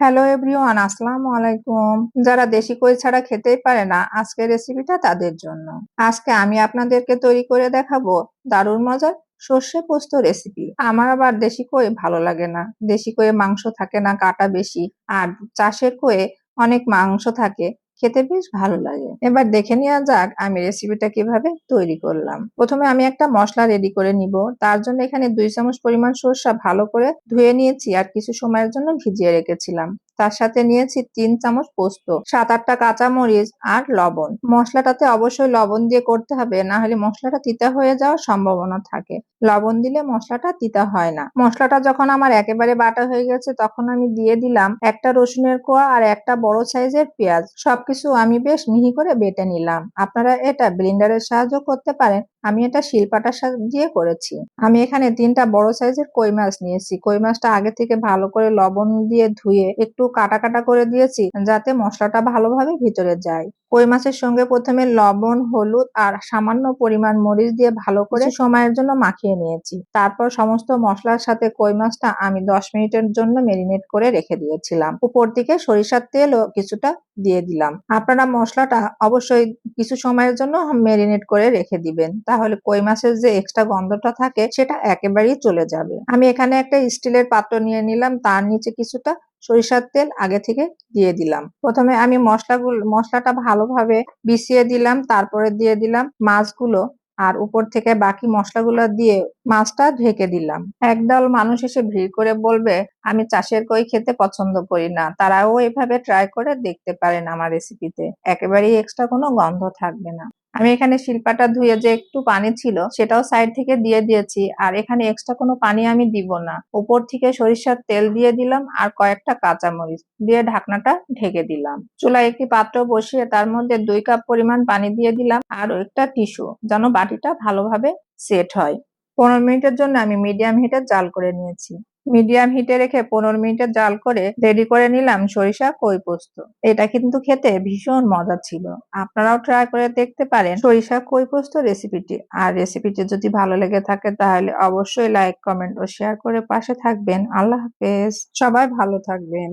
Hello everyone আসসালামু আলাইকুম যারা দেশি কই ছাড়া খেতেই পারে না, আজকের রেসিপিটা তাদের জন্য। আজকে আমি আপনাদেরকে তৈরি করে দেখাবো দারুণ মজার সর্ষে পোস্ত রেসিপি আমার আবার দেশি কই ভালো লাগে না। দেশি কয়ে মাংস থাকে না, কাটা বেশি। আর চাষের কয়ে অনেক মাংস থাকে। খেতে বেশ ভালো লাগে। এবার দেখে নেওয়া যাক আমি রেসিপিটা কীভাবে তৈরি করলাম। প্রথমে আমি একটা মশলা রেডি করে নিব। তার জন্য এখানে দুই চামচ পরিমাণ সরষা ভালো করে ধুয়ে নিয়েছি আর কিছু সময়ের জন্য ভিজিয়ে রেখেছিলাম। তার সাথে নিয়েছি তিন চামচ পোস্ত, সাত আটটা কাঁচা মরিচ আর লবণ। মশলাটাতে অবশ্যই লবণ দিয়ে করতে হবে, না হলে মশলাটা তিতা হয়ে যাওয়ার সম্ভাবনা থাকে। লবণ দিলে মশলাটা তিতা হয় না। মশলাটা যখন আমার একেবারে বাটা হয়ে গেছে, তখন আমি দিয়ে দিলাম একটা রসুনের কোয়া আর একটা বড় সাইজের পেঁয়াজ। সবকিছু আমি বেশ মিহি করে বেটে নিলাম। আপনারা এটা ব্লিন্ডারের সাহায্য করতে পারেন। আমি এটা শিলপাটার দিয়ে করেছি। আমি এখানে তিনটা বড় সাইজের কই মাছ নিয়েছি। কই মাছটা আগে থেকে ভালো করে লবণ দিয়ে ধুয়ে একটু কাটা কাটা করে দিয়েছি যাতে মশলাটা ভালোভাবে ভিতরে যায়। কই মাছের সঙ্গে প্রথমে লবণ হলুদ আর সামান্য পরিমাণ মরিচ দিয়ে ভালো করে সময়ের জন্য মাখিয়ে নিয়েছি। তারপর সমস্ত মশলার সাথে কই মাছটা আমি দশ মিনিটের জন্য মেরিনেট করে রেখে দিয়েছিলাম। উপর দিকে সরিষার তেলও কিছুটা দিয়ে দিলাম। আপনারা মশলাটা অবশ্যই কিছু সময়ের জন্য মেরিনেট করে রেখে দিবেন। তাহলে কই মাছের যে এক্সট্রা গন্ধটা থাকে সেটা একেবারেই চলে যাবে। আমি এখানে একটা স্টিলের পাত্র নিয়ে নিলাম। তার নিচে কিছুটা সরিষার তেল আগে থেকে দিয়ে দিলাম। প্রথমে আমি মশলাগুলো, মশলাটা ভালোভাবে বিছিয়ে দিলাম, তারপরে দিয়ে দিলাম মাছগুলো, আর উপর থেকে বাকি মশলাগুলো দিয়ে মাছটা ঢেকে দিলাম। একদল মানুষ এসে ভিড় করে বলবে আমি চাষের কই খেতে পছন্দ করি না। তারাও এভাবে ট্রাই করে দেখতে পারেন আমার রেসিপিতে একেবারেই এক্সট্রা কোনো গন্ধ থাকবে না। আমি এখানে শিল্পাটা ধুয়ে যে একটু পানি ছিল, সেটাও সাইড থেকে দিয়ে দিয়েছি। আর এখানে এক্সট্রা কোনো পানি আমি দিব না। উপর থেকে সরিষার তেল দিয়ে দিলাম আর কয়েকটা কাঁচামরিচ দিয়ে ঢাকনাটা ঢেকে দিলাম। চুলায় একটি পাত্র বসিয়ে তার মধ্যে দুই কাপ পরিমাণ পানি দিয়ে দিলাম আর একটা টিস্যু, যেন বাটিটা ভালোভাবে সেট হয়। পনেরো মিনিটের জন্য আমি মিডিয়াম হিটে জাল করে নিয়েছি। মিডিয়াম হিটে রেখে পনেরো মিনিটে জাল করে রেডি করে নিলাম সরিষা কই পোস্ত। এটা কিন্তু খেতে ভীষণ মজা ছিল। আপনারাও ট্রাই করে দেখতে পারেন সরিষা কই পোস্ত রেসিপিটি আর রেসিপিটি যদি ভালো লেগে থাকে তাহলে অবশ্যই লাইক কমেন্ট ও শেয়ার করে পাশে থাকবেন। আল্লাহ হাফেজ। সবাই ভালো থাকবেন।